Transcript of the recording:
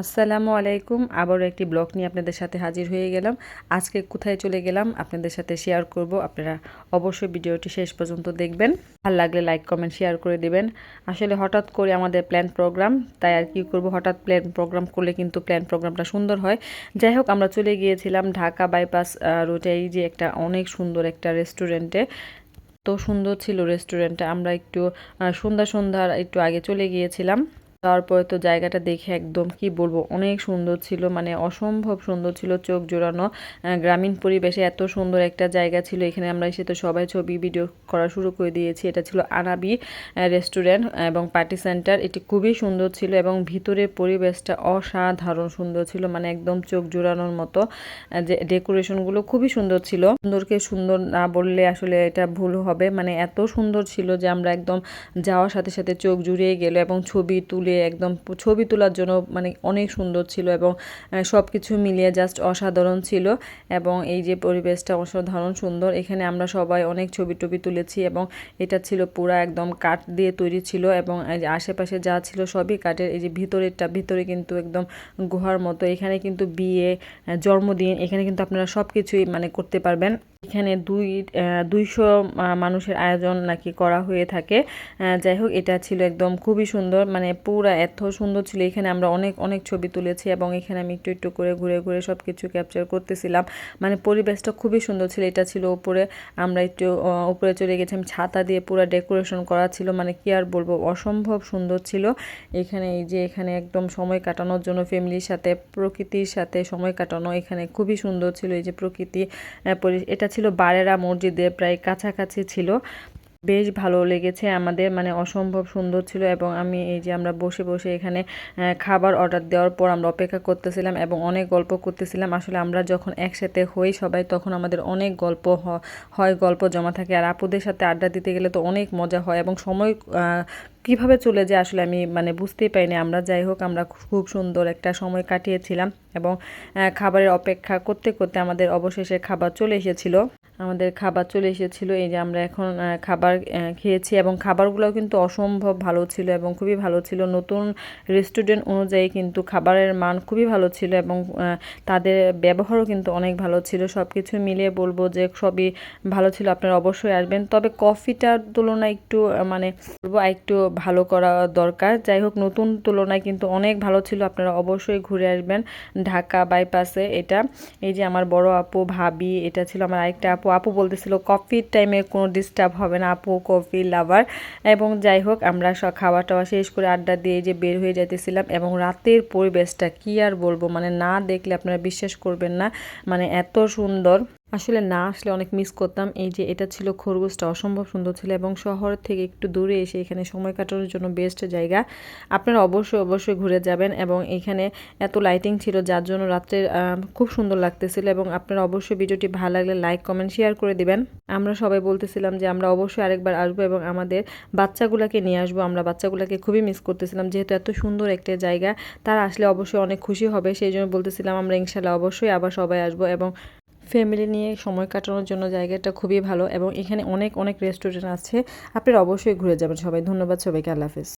আসসালামু আলাইকুম। আবারও একটি ব্লগ নিয়ে আপনাদের সাথে হাজির হয়ে গেলাম। আজকে কোথায় চলে গেলাম আপনাদের সাথে শেয়ার করব। আপনারা অবশ্যই ভিডিওটি শেষ পর্যন্ত দেখবেন। ভালো লাগলে লাইক, কমেন্ট, শেয়ার করে দিবেন। আসলে হঠাৎ করে আমাদের প্ল্যান প্রোগ্রাম, তাই আর কি করব? হঠাৎ প্ল্যান প্রোগ্রাম করলে কিন্তু প্ল্যান প্রোগ্রামটা সুন্দর হয়। যাই হোক, আমরা চলে গিয়েছিলাম ঢাকা বাইপাস রোডে। এই যে একটা অনেক সুন্দর একটা রেস্টুরেন্টে তো সুন্দর ছিল রেস্টুরেন্টটা। আমরা একটু সন্ধ্যা সন্ধ্যার একটু আগে চলে গিয়েছিলাম। তারপরে তো জায়গাটা দেখে একদম কি বলব, অনেক সুন্দর ছিল মানে অসম্ভব সুন্দর ছিল চোখ জোড়ানো। গ্রামীণ পরিবেশে এত সুন্দর একটা জায়গা ছিল, এখানে আমরা এসে তো সবাই ছবি, ভিডিও করা শুরু করে দিয়েছি। এটা ছিল আনাবি রেস্টুরেন্ট এবং পার্টি সেন্টার এটি খুবই সুন্দর ছিল এবং ভিতরের পরিবেশটা অসাধারণ সুন্দর ছিল মানে একদম চোখ জোড়ানোর মতো। যে ডেকোরেশনগুলো খুবই সুন্দর ছিল। সুন্দরকে সুন্দর না বললে আসলে এটা ভুল হবে মানে এত সুন্দর ছিল যে আমরা একদম যাওয়ার সাথে সাথে চোখ জুড়িয়ে গেল এবং ছবি তুলে একদম ছবি তোলার জন্য মানে অনেক সুন্দর ছিল এবং সব কিছু মিলিয়ে জাস্ট অসাধারণ ছিল এবং এই যে পরিবেশটা অসাধারণ সুন্দর, এখানে আমরা সবাই অনেক ছবি টবি তুলেছি এবং এটা ছিল পুরা একদম কাঠ দিয়ে তৈরি ছিল এবং আশেপাশে যা ছিল সবই কাঠের, এই যে ভিতরেরটা, ভিতরে কিন্তু একদম গুহার মতো। এখানে কিন্তু বিয়ে জন্মদিন, এখানে কিন্তু আপনারা সব কিছুই মানে করতে পারবেন। এখানে দুই দুইশো মানুষের আয়োজন নাকি করা হয়ে থাকে। যাই হোক, এটা ছিল একদম খুবই সুন্দর মানে পুরা এত সুন্দর ছিল। এখানে আমরা অনেক অনেক ছবি তুলেছি এবং এখানে আমি একটু একটু করে ঘুরে ঘুরে সব কিছু ক্যাপচার করতেছিলাম। মানে পরিবেশটা খুবই সুন্দর ছিল, এটা ছিল উপরে। আমরা একটু উপরে চলে গেছিলাম ছাতা দিয়ে পুরো ডেকোরেশন করা ছিল। মানে কি আর বলব, অসম্ভব সুন্দর ছিল। এখানে এই যে, এখানে একদম সময় কাটানোর জন্য ফ্যামিলির সাথে, প্রকৃতির সাথে সময় কাটানো এখানে খুবই সুন্দর ছিল। এই যে প্রকৃতি পরি- এটা ছিল বারেরা মসজিদের প্রায় কাছাকাছি ছিল। বেশ ভালো লেগেছে আমাদের মানে অসম্ভব সুন্দর ছিল এবং আমি এই যে আমরা বসে বসে এখানে খাবার অর্ডার দেওয়ার পর আমরা অপেক্ষা করতেছিলাম এবং অনেক গল্প করতেছিলাম। আসলে আমরা যখন একসাথে হই সবাই তখন আমাদের অনেক গল্প হয়, গল্প জমা থাকে। আর আপুদের সাথে আড্ডা দিতে গেলে তো অনেক মজা হয় এবং সময় কীভাবে চলে যায় আসলে আমি মানে বুঝতেই পারিনি। আমরা যাই হোক, আমরা খুব সুন্দর একটা সময় কাটিয়েছিলাম এবং খাবারের অপেক্ষা করতে করতে আমাদের অবশেষে খাবার চলে এসেছিল। আমাদের খাবার চলে এসেছিল। এই যে আমরা এখন খাবার খেয়েছি এবং খাবারগুলোও কিন্তু অসম্ভব ভালো ছিল এবং খুবই ভালো ছিল। নতুন রেস্টুরেন্ট অনুযায়ী কিন্তু খাবারের মান খুবই ভালো ছিল এবং তাদের ব্যবহারও কিন্তু অনেক ভালো ছিল। সব কিছু মিলিয়ে বলব যে সবই ভালো ছিল, আপনারা অবশ্যই আসবেন। তবে কফিটার তুলনায় একটু মানে বলব একটু ভালো করা দরকার। যাই হোক, নতুন তুলনায় কিন্তু অনেক ভালো ছিল, আপনারা অবশ্যই ঘুরে আসবেন। ঢাকা বাইপাসে এটা। এই যে আমার বড় আপু ভাবি, এটা ছিল আমার আরেকটা আপু। আপু বলতেছিল, কফির টাইমে কোনো ডিস্টার্ব হবে না আপু কফি লাভার এবং যাই হোক, আমরা সব খাওয়া টাওয়া শেষ করে আড্ডা দিয়ে যে বের হয়ে যাইতেছিলাম এবং রাতের পরিবেশটা কি আর বলব? মানে না দেখলে আপনারা বিশ্বাস করবেন না মানে এত সুন্দর। আসলে না আসলে অনেক মিস করতাম। এই যে এটা ছিল খরগোশটা অসম্ভব সুন্দর ছিল এবং শহর থেকে একটু দূরে এসে এখানে সময় কাটানোর জন্য বেস্ট জায়গা। আপনারা অবশ্যই অবশ্যই ঘুরে যাবেন এবং এখানে এত লাইটিং ছিল যার জন্য রাত্রে খুব সুন্দর লাগতেছিল এবং আপনারা অবশ্যই ভিডিওটি ভালো লাগলে লাইক কমেন্ট শেয়ার করে দিবেন। আমরা সবাই বলতেছিলাম যে আমরা অবশ্যই আরেকবার আসব এবং আমাদের বাচ্চাগুলোকে নিয়ে আসব। আমরা বাচ্চাগুলোকে খুবই মিস করতেছিলাম। যেহেতু এত সুন্দর একটা জায়গা, তারা আসলে অবশ্যই অনেক খুশি হবে। সেই জন্য বলতেছিলাম আমরা ইনশাল্লাহ অবশ্যই আবার সবাই আসব এবং ফ্যামিলি নিয়ে সময় কাটানোর জন্য জায়গাটা খুবই ভালো এবং এখানে অনেক অনেক রেস্টুরেন্ট আছে। আপনারা অবশ্যই ঘুরে যাবেন সবাই। ধন্যবাদ সবাইকে। আল্লাহ হাফেজ।